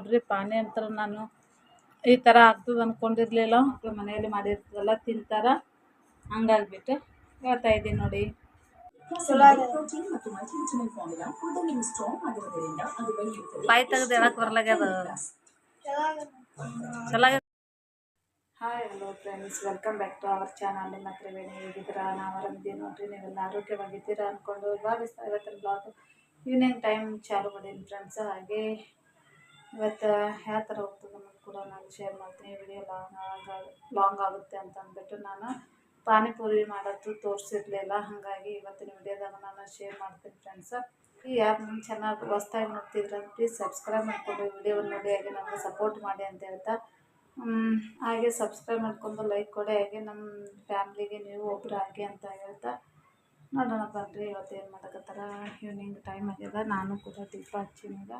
ನೋಡ್ರಿ ಪಾನಿ ಅಂತ ನಾನು ಈ ಥರ ಆಗ್ತದೆ ಅಂದ್ಕೊಂಡಿರ್ಲಿಲ್ಲ ಮಕ್ಳು ಮನೆಯಲ್ಲಿ ಮಾಡಿರ್ತದಲ್ಲ ತಿಂತಾರ. ಹಂಗಾಗ್ಬಿಟ್ಟು ಹೇಳ್ತಾ ಇದ್ದೀನಿ ನೋಡಿ. ಬಾಯಿ ತೆಗೆದು ಹೇಳಕ್ ಬರ್ಲಾಗ್ಯದ? Hi hello friends welcome back to our channel ನಿಮ್ಮ ಏನು ಹೇಗಿದ್ದೀರಾ? ನಾವು ಆರಾಮಿದ್ದೀವಿ ನೋಡ್ರಿ. ನೀವೆಲ್ಲ ಆರೋಗ್ಯವಾಗಿದ್ದೀರಾ ಅಂದ್ಕೊಂಡು ಭಾವಿಸ್ತಾ ಇವತ್ತಿನ ಬ್ಲಾಗ್ ಈವ್ನಿಂಗ್ ಟೈಮ್ ಚಾಲು ಮಾಡೀನಿ ಫ್ರೆಂಡ್ಸ್ ಹಾಗೆ ಇವತ್ತು ಯಾವ ಥರ ಹೋಗ್ತದೆ ಅನ್ನೋದು ಕೂಡ ನಾನು ಶೇರ್ ಮಾಡ್ತೀನಿ. ವಿಡಿಯೋ ಲಾಂಗ್ ಆಗ ಲಾಂಗ್ ಆಗುತ್ತೆ ಅಂತ ಅಂದ್ಬಿಟ್ಟು ನಾನು ಪಾನಿಪುರಿ ಮಾಡೋದು ತೋರಿಸಿರ್ಲಿಲ್ಲ ಹಾಗಾಗಿ ಇವತ್ತಿನ ವಿಡಿಯೋದಾಗ ನಾನು ಶೇರ್ ಮಾಡ್ತೀನಿ ಫ್ರೆಂಡ್ಸ್ ಯಾರು ನನ್ನ ಚೆನ್ನಾಗಿ ಹೊಸ್ದಾಗಿ ನೋಡ್ತಿದ್ರೆ ಪ್ಲೀಸ್ ಸಬ್ಸ್ಕ್ರೈಬ್ ಮಾಡಿಕೊಂಡು. ವಿಡಿಯೋವನ್ನು ನೋಡಿ ಹಾಗೆ ನಮಗೆ ಸಪೋರ್ಟ್ ಮಾಡಿ ಅಂತ ಹೇಳ್ತಾ. ಹಾಗೆ ಸಬ್ಸ್ಕ್ರೈಬ್ ಮಾಡ್ಕೊಂಡು ಲೈಕ್ ಕೊಡಿ. ಹಾಗೆ ನಮ್ಮ ಫ್ಯಾಮ್ಲಿಗೆ ನೀವು ಒಬ್ಬರು ಹಾಗೆ ಅಂತ ಹೇಳ್ತಾ. ನೋಡೋಣ ಬನ್ನಿರಿ ಇವತ್ತು ಏನು ಮಾಡೋಕತ್ತಾರ. ಈವ್ನಿಂಗ್ ಟೈಮ್ ಆಗ್ಯದ ನಾನು ಕೂಡ ದೀಪ ಹಚ್ಚಿನೀಗ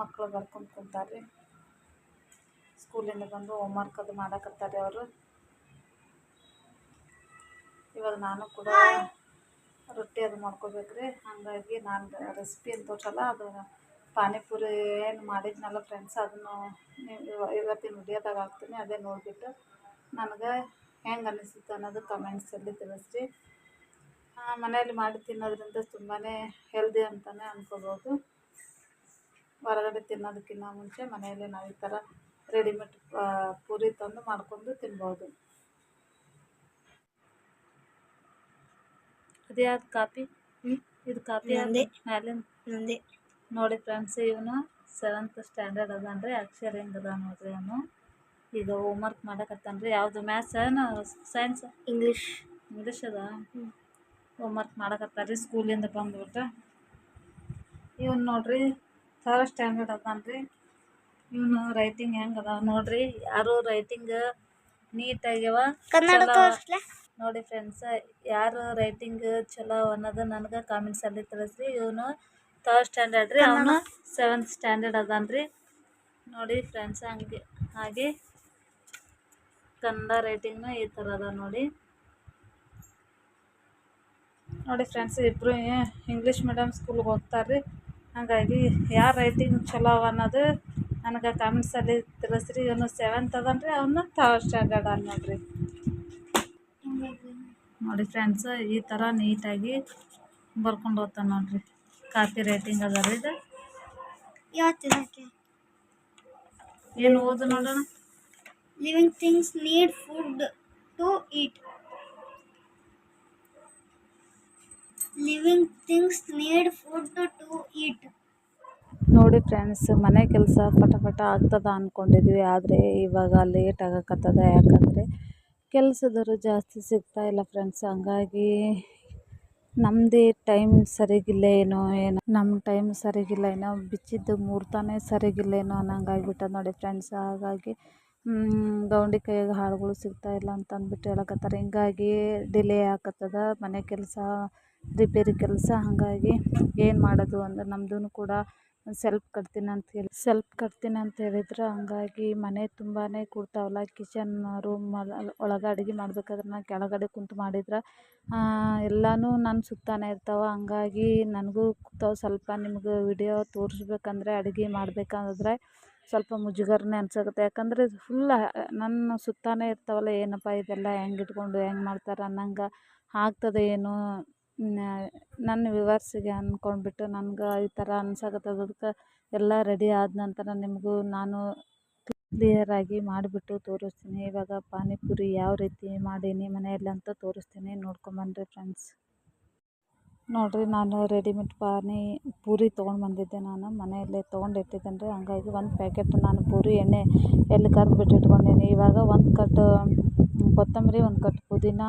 ಮಕ್ಕಳು ಬರ್ಕೊಂಡು ಕುಂತಾರೆ ಸ್ಕೂಲಿಂದ ಬಂದು ಹೋಮ್ವರ್ಕ್ ಅದು ಮಾಡಕತ್ತಾರೆ ಅವರು. ಇವಾಗ ನಾನು ಕೂಡ ರೊಟ್ಟಿ ಅದು ಮಾಡ್ಕೋಬೇಕ್ರಿ. ಹಾಗಾಗಿ ನಾನು ರೆಸಿಪಿ ಅಂತ ತೋರ್ಸಲ್ಲ, ಅದು ಪಾನಿಪುರಿ ಏನು ಮಾಡಿದ್ನಲ್ಲ ಫ್ರೆಂಡ್ಸ್ ಅದನ್ನು ನೀವು ಇವತ್ತಿನ ವಿಡಿಯೋದಾಗ ಹಾಕ್ತೀನಿ, ಅದೇ ನೋಡಿಬಿಟ್ಟು ನನಗೆ ಹೆಂಗೆ ಅನಿಸುತ್ತೆ ಅನ್ನೋದು ಕಮೆಂಟ್ಸಲ್ಲಿ ತಿಳಿಸ್ರಿ. ಮನೆಯಲ್ಲಿ ಮಾಡಿ ತಿನ್ನೋದ್ರಿಂದ ತುಂಬಾ ಹೆಲ್ದಿ ಅಂತಲೇ ಅನ್ಕೋಬೋದು. ಹೊರಗಡೆ ತಿನ್ನೋದಕ್ಕಿಂತ ಮುಂಚೆ ಮನೆಯಲ್ಲೇ ನಾವು ಈ ಥರ ರೆಡಿಮೇಡ್ ಪೂರಿ ತಂದು ಮಾಡ್ಕೊಂಡು ತಿನ್ಬೋದು. ಅದು ಯಾವ್ದು ಕಾಪಿ? ಇದು ಕಾಪಿ ನಂದೇ. ಮ್ಯಾಲಿನ ನಂದೇ. ನೋಡಿ ಫ್ರೆಂಡ್ಸ್ ಇವನು ಸೆವೆಂತ್ ಸ್ಟ್ಯಾಂಡರ್ಡ್ ಅದಾನ್ರಿ ಅಕ್ಷರ ಹೆಂಗದ ನೋಡ್ರಿ ಅವನು. ಈಗ ಹೋಮ್ವರ್ಕ್ ಮಾಡಕತ್ತಾನ್ರಿ. ಯಾವುದು ಮ್ಯಾಥ್ಸ್ ಸೈನ್ಸ್ ಇಂಗ್ಲೀಷ್ ಇಂಗ್ಲೀಷ್ ಅದ? ಹೋಮ್. ವರ್ಕ್ ಮಾಡಕತ್ತಾರ್ರಿ ಸ್ಕೂಲಿಂದ ಬಂದ್ಬಿಟ್ಟು. ಇವನು ನೋಡ್ರಿ ಥರ್ಡ್ ಸ್ಟ್ಯಾಂಡರ್ಡ್ ಅದಾನ್ರಿ ಇವನು ರೈಟಿಂಗ್ ಹೆಂಗೆ ಅದಾವ ನೋಡ್ರಿ ಯಾರು ರೈಟಿಂಗ್ ನೀಟಾಗ್ಯವ ನೋಡಿ ಫ್ರೆಂಡ್ಸ್ ಯಾರು ರೈಟಿಂಗ್ ಚಲೋ ಅನ್ನೋದು ನನಗೆ ಕಾಮೆಂಟ್ಸಲ್ಲಿ ತಿಳಿಸ್ರಿ. ಇವನು ಥರ್ಡ್ ಸ್ಟ್ಯಾಂಡರ್ಡ್ ರೀ ಅವನು ಸೆವೆಂತ್ ಸ್ಟ್ಯಾಂಡರ್ಡ್ ಅದಾನ್ರಿ. ನೋಡಿ ಫ್ರೆಂಡ್ಸ್ ಹಂಗೆ ಹಾಗೆ ಕನ್ನಡ ರೈಟಿಂಗ್ನು ಈ ಥರ ಅದ ನೋಡಿ. ನೋಡಿ ಫ್ರೆಂಡ್ಸ್ ಇಬ್ಬರು ಇಂಗ್ಲೀಷ್ ಮೀಡಿಯಮ್ ಸ್ಕೂಲ್ಗೆ ಹೋಗ್ತಾರೆ ಹಾಗಾಗಿ ಯಾವ ರೈಟಿಂಗ್ ಚಲೋ ಅವ ಅನ್ನೋದು ನನಗೆ ಕಾಮೆಂಟ್ಸಲ್ಲಿ ತಿಳಿಸ್ರಿ. ಇವನು ಸೆವೆಂತ್ ಅದನ್ರಿ ಅವನು ಥರ್ಡ್ ಸ್ಟ್ಯಾಂಡರ್ಡ್ ಅನ್ನೋದ್ರಿ ನೋಡ್ರಿ. ನೋಡಿ ಫ್ರೆಂಡ್ಸ್ ಈ ಥರ ನೀಟಾಗಿ ಬರ್ಕೊಂಡು ಹೋಗ್ತಾನೆ ನೋಡ್ರಿ. ಕಾಪಿ ರೈಟಿಂಗ್ ಅದ ರೀ ಇದು ಏನು ಓದು ನೋಡೋಣ. Living things need food to eat living things need food to eat ನೋಡಿ ಫ್ರೆಂಡ್ಸ್, ಮನೆ ಕೆಲಸ ಪಟಪಟ ಪಟ ಆಗ್ತದ ಅಂದ್ಕೊಂಡಿದ್ವಿ ಆದರೆ ಇವಾಗ ಲೇಟ್ ಆಗಕತ್ತದ. ಯಾಕಂದರೆ ಕೆಲಸದವರು ಜಾಸ್ತಿ ಸಿಗ್ತಾ ಇಲ್ಲ ಫ್ರೆಂಡ್ಸ್, ಹಂಗಾಗಿ ನಮ್ಮದೇ ಟೈಮ್ ಸರಿಗಿಲ್ಲ ಏನೋ ಏನೋ. ನಮ್ಮ ಟೈಮ್ ಸರಿಗಿಲ್ಲ ಏನೋ, ಬಿಚ್ಚಿದ್ದು ಮೂರ್ತಾನೇ ಸರಿಗಿಲ್ಲ ಏನೋ ಅನ್ನಂಗಾಗ್ಬಿಟ್ಟ ನೋಡಿ ಫ್ರೆಂಡ್ಸ್. ಹಾಗಾಗಿ ಗೌಂಡಿ ಕೈಯಾಗ ಹಾಳುಗಳು ಸಿಗ್ತಾ ಇಲ್ಲ ಅಂತ ಅಂದ್ಬಿಟ್ಟು ಹೇಳಕತ್ತಾರೆ. ಹಿಂಗಾಗಿ ಡಿಲೇ ಆಗತ್ತದ ಮನೆ ಕೆಲಸ. ರಿಪೇರಿ ಕೆಲಸ, ಹಾಗಾಗಿ ಏನು ಮಾಡೋದು ಅಂದ್ರೆ ನಮ್ಮದೂ ಕೂಡ ಸೆಲ್ಫ್ ಕಟ್ತೀನಿ ಅಂತ ಹೇಳಿ ಸೆಲ್ಫ್ ಕಟ್ತೀನಿ ಅಂತ ಹೇಳಿದ್ರೆ ಹಾಗಾಗಿ ಮನೆ ತುಂಬಾ ಕೂಡ್ತಾವಲ್ಲ ಕಿಚನ್ ರೂಮ್ ಒಳಗೆ ಅಡುಗೆ ಮಾಡ್ಬೇಕಾದ್ರೆ ನಾನು ಕೆಳಗಡೆ ಕುಂತು ಮಾಡಿದ್ರೆ ಎಲ್ಲನೂ ನನ್ನ ಸುತ್ತಾನೆ ಇರ್ತಾವೆ, ಹಾಗಾಗಿ ನನಗೂ ಸ್ವಲ್ಪ ನಿಮ್ಗೆ ವಿಡಿಯೋ ತೋರಿಸ್ಬೇಕಂದ್ರೆ, ಅಡುಗೆ ಮಾಡ್ಬೇಕಂದ್ರೆ ಸ್ವಲ್ಪ ಮುಜುಗರನೇ ಅನ್ಸಾಗುತ್ತೆ ಯಾಕಂದರೆ ಫುಲ್ ನನ್ನ ಸುತ್ತಾನೆ ಇರ್ತಾವಲ್ಲ, ಏನಪ್ಪ ಇದೆಲ್ಲ ಹೆಂಗೆ ಇಟ್ಕೊಂಡು, ಹೆಂಗೆ ಮಾಡ್ತಾರೆ ಅನ್ನಂಗೆ ಆಗ್ತದೆ ಏನು ನನ್ನ ವಿವರ್ಸಿಗೆ ಅಂದ್ಕೊಂಡ್ಬಿಟ್ಟು ನನ್ಗೆ ಈ ಥರ ಅನ್ಸಕತ್ತದ ಅದಕ್ಕೆ ಎಲ್ಲ ರೆಡಿ ಆದ ನಂತರ ನಿಮಗೂ ನಾನು ಕ್ಲಿಯರಾಗಿ ಮಾಡಿಬಿಟ್ಟು ತೋರಿಸ್ತೀನಿ. ಇವಾಗ ಪಾನಿಪುರಿ ಯಾವ ರೀತಿ ಮಾಡೀನಿ ಮನೆಯಲ್ಲಿ ಅಂತ ತೋರಿಸ್ತೀನಿ. ನೋಡ್ಕೊಂಬನ್ರಿ ಫ್ರೆಂಡ್ಸ್ ನೋಡಿರಿ, ನಾನು ರೆಡಿಮೇಡ್ ಪಾನಿ ಪೂರಿ ತೊಗೊಂಡು ಬಂದಿದ್ದೆ ನಾನು. ಮನೆಯಲ್ಲೇ ತೊಗೊಂಡು ಇಟ್ಟಿದ್ದೇನೆ ರೀ ಹಂಗಾಗಿ ಒಂದು ಪ್ಯಾಕೆಟ್ ನಾನು ಪೂರಿ, ಎಣ್ಣೆ ಎಲ್ಲಿ ಕರ್ದ್ಬಿಟ್ಟು ಇಟ್ಕೊಂಡೀನಿ ಇವಾಗ ಒಂದು ಕಟ್ಟು ಕೊತ್ತಂಬರಿ ಒಂದು ಕಟ್ ಪುದೀನ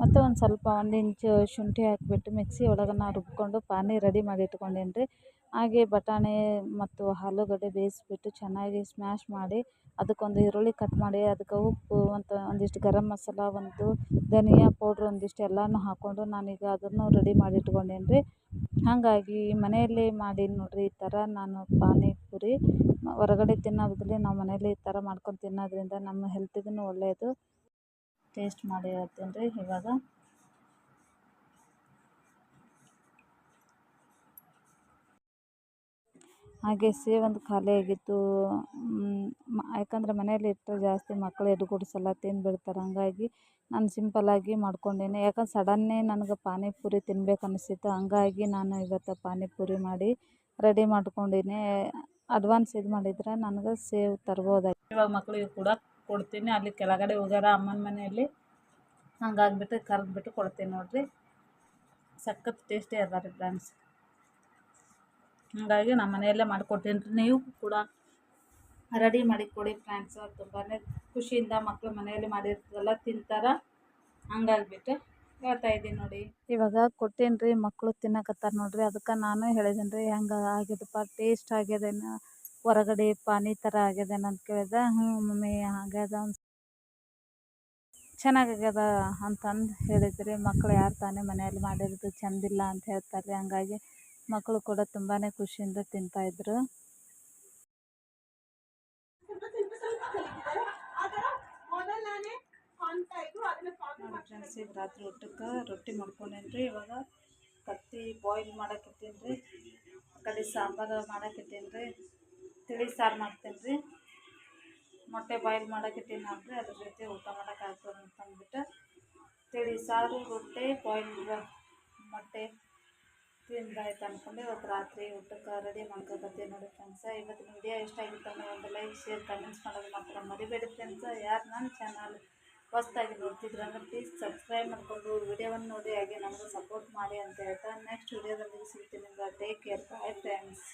ಮತ್ತು ಒಂದು ಸ್ವಲ್ಪ ಒಂದು ಇಂಚು ಶುಂಠಿ ಹಾಕಿಬಿಟ್ಟು ಮಿಕ್ಸಿ ಒಳಗೆ ನಾ ರುಬ್ಕೊಂಡು ಪಾನಿ ರೆಡಿ ಮಾಡಿ ಇಟ್ಕೊಂಡೀನಿ ರೀ ಹಾಗೆ ಬಟಾಣಿ ಮತ್ತು ಆಲೂಗಡ್ಡೆ ಬೇಯಿಸ್ಬಿಟ್ಟು ಚೆನ್ನಾಗಿ ಸ್ಮ್ಯಾಶ್ ಮಾಡಿ ಅದಕ್ಕೊಂದು ಈರುಳ್ಳಿ ಕಟ್ ಮಾಡಿ ಅದಕ್ಕೆ ಉಪ್ಪು ಮತ್ತು ಒಂದಿಷ್ಟು ಗರಂ ಮಸಾಲ, ಒಂದು ಧನಿಯಾ ಪೌಡ್ರ್ ಒಂದಿಷ್ಟು ಎಲ್ಲನೂ ಹಾಕ್ಕೊಂಡು ನಾನೀಗ ಅದನ್ನು ರೆಡಿ ಮಾಡಿ ಇಟ್ಕೊಂಡೀನಿ ರೀ ಹಾಗಾಗಿ ಮನೆಯಲ್ಲಿ ಮಾಡೀನಿ ನೋಡಿರಿ ಈ ಥರ ನಾನು ಪಾನಿಪುರಿ. ಹೊರಗಡೆ ತಿನ್ನೋ ಬದಲು ನಾವು ಮನೆಯಲ್ಲಿ ಈ ಥರ ಮಾಡ್ಕೊಂಡು ತಿನ್ನೋದ್ರಿಂದ ನಮ್ಮ ಹೆಲ್ತಿಗೂ ಒಳ್ಳೆಯದು ಟೇಸ್ಟ್ ಮಾಡಿ ಹೇಳ್ತೀನಿ ರೀ ಇವಾಗ ಹಾಗೆ ಸೇವಂತಿ ಖಾಲಿ ಆಗಿತ್ತು. ಯಾಕಂದ್ರೆ ಮನೇಲಿ ಇಟ್ಟರೆ ಜಾಸ್ತಿ ಮಕ್ಕಳು ಎದ್ದು ಗುಡಿಸಲ್ಲ ತಿಂದುಬಿಡ್ತಾರೆ ಹಂಗಾಗಿ ನಾನು ಸಿಂಪಲ್ಲಾಗಿ ಮಾಡ್ಕೊಂಡೀನಿ. ಯಾಕಂದ್ರೆ ಸಡನ್ನೇ ನನಗೆ ಪಾನಿಪುರಿ ತಿನ್ಬೇಕು ಅನಿಸಿತ್ತು. ಹಂಗಾಗಿ ನಾನು ಇವತ್ತು ಪಾನಿಪುರಿ ಮಾಡಿ ರೆಡಿ ಮಾಡ್ಕೊಂಡೀನಿ. ಅಡ್ವಾನ್ಸ್ ಇದು ಮಾಡಿದ್ರೆ ನನಗೆ ಸೇವ್ ತರ್ಬೋದಾಗಿ. ಇವಾಗ ಮಕ್ಕಳಿಗೆ ಕೂಡ ಕೊಡ್ತೀನಿ. ಅಲ್ಲಿ ಕೆಳಗಡೆ ಹೋಗ್ಯಾರ ಅಮ್ಮನ ಮನೆಯಲ್ಲಿ. ಹಂಗಾಗ್ಬಿಟ್ಟು ಕರೆದ್ಬಿಟ್ಟು ಕೊಡ್ತೀನಿ ನೋಡಿರಿ. ಸಖತ್ ಟೇಸ್ಟಿ ಅದ ರೀ ಫ್ರೆಂಡ್ಸ್ ಹಾಗಾಗಿ ನಮ್ಮ ಮನೆಯಲ್ಲೇ ಮಾಡಿಕೊಡ್ತೀನಿ. ರೀ ನೀವು ಕೂಡ ರೆಡಿ ಮಾಡಿ ಕೊಡಿ ಫ್ರೆಂಡ್ಸ್ ತುಂಬಾ ಖುಷಿಯಿಂದ ಮಕ್ಕಳು ಮನೆಯಲ್ಲಿ ಮಾಡಿರ್ತದಲ್ಲ ತಿಂತಾರೆ. ಹಂಗಾಗ್ಬಿಟ್ಟು ಹೇಳ್ತಾ ಇದ್ದೀನಿ ನೋಡಿ. ಇವಾಗ ಕೊಟ್ಟೇನ್ರಿ ಮಕ್ಕಳು ತಿನ್ನಕತ್ತಾರ ನೋಡಿರಿ. ಅದಕ್ಕೆ ನಾನು ಹೇಳಿದ್ದೀನಿ ರೀ ಹೆಂಗೆ ಆಗ್ಯದಪ್ಪ ಟೇಸ್ಟ್ ಆಗ್ಯದೇನು ಹೊರಗಡೆ ಪಾನಿ ಥರ ಆಗ್ಯದ ಅಂತ ಕೇಳಿದೆ ಹ್ಞೂ ಮಮ್ಮಿ ಆಗ್ಯದ ಚೆನ್ನಾಗಾಗ್ಯದ ಅಂತಂದು ಹೇಳಿದ್ರಿ ಮಕ್ಕಳು ಯಾರು ತಾನೇ ಮನೆಯಲ್ಲಿ ಮಾಡಿರೋದು ಚೆಂದಿಲ್ಲ ಅಂತ ಹೇಳ್ತಾರೆ ಹಂಗಾಗಿ ಮಕ್ಕಳು ಕೂಡ ತುಂಬಾ ಖುಷಿಯಿಂದ ತಿಂತಾಯಿದ್ರು ಫ್ರೆಂಡ್ಸಿಗೆ ರಾತ್ರಿ ಊಟಕ್ಕೆ ರೊಟ್ಟಿ ಮಾಡ್ಕೊಂಡೇನ್ರಿ, ಇವಾಗ ಕತ್ತಿ ಬಾಯ್ಲ್ ಮಾಡಕ್ಕಿಟ್ಟೀನಿ ರೀ ಕಡೆ ಸಾಂಬಾರು ಮಾಡಕ್ಕಿಟ್ಟೀನಿ ರೀ ತಿಳಿ ಸಾರು ಮಾಡ್ತೀನಿ ರೀ ಮೊಟ್ಟೆ ಬಾಯ್ಲ್ ಮಾಡಕತ್ತೀನಿ ಅಂದರೆ ಅದ್ರ ಜೊತೆ ಊಟ ಮಾಡೋಕ್ಕಾಗ್ತದೆ ಅಂತ ಅಂದ್ಬಿಟ್ಟು ತಿಳಿ ಸಾರು, ರೊಟ್ಟಿ ಬಾಯ್ಲ್ ಮೊಟ್ಟೆ ತಿಂದಾಯ್ತು ಅಂದ್ಕೊಂಡು ಇವತ್ತು ರಾತ್ರಿ ಊಟಕ್ಕೆ ರೆಡಿ ಮಾಡ್ಕೊಬತ್ತೀನಿ ನೋಡಿ ಫ್ರೆಂಡ್ಸ ಇವತ್ತಿನ ವಿಡಿಯೋ ಅಂದರೆ ಒಂದು ಲೈಕ್ ಶೇರ್ ಕಮೆಂಟ್ಸ್ ಮಾಡೋದು ಮಾತ್ರ ಮರಿಬೇಡಿ ಫ್ರೆಂಡ್ಸ ಯಾರು ನನ್ನ ಚಾನಲ್ ಹೊಸ್ದಾಗಿ ನೋಡ್ತಿದ್ರೆ ಅಂದರೆ ಪ್ಲೀಸ್ ಸಬ್ಸ್ಕ್ರೈಬ್ ಮಾಡಿಕೊಂಡು ವಿಡಿಯೋವನ್ನು ನೋಡಿ, ಹಾಗೆ ನಮಗೂ ಸಪೋರ್ಟ್ ಮಾಡಿ ಅಂತ ಹೇಳ್ತಾ ನೆಕ್ಸ್ಟ್ ವಿಡಿಯೋದಲ್ಲಿ ಸಿಗ್ತೀನಿ. Take care bye friends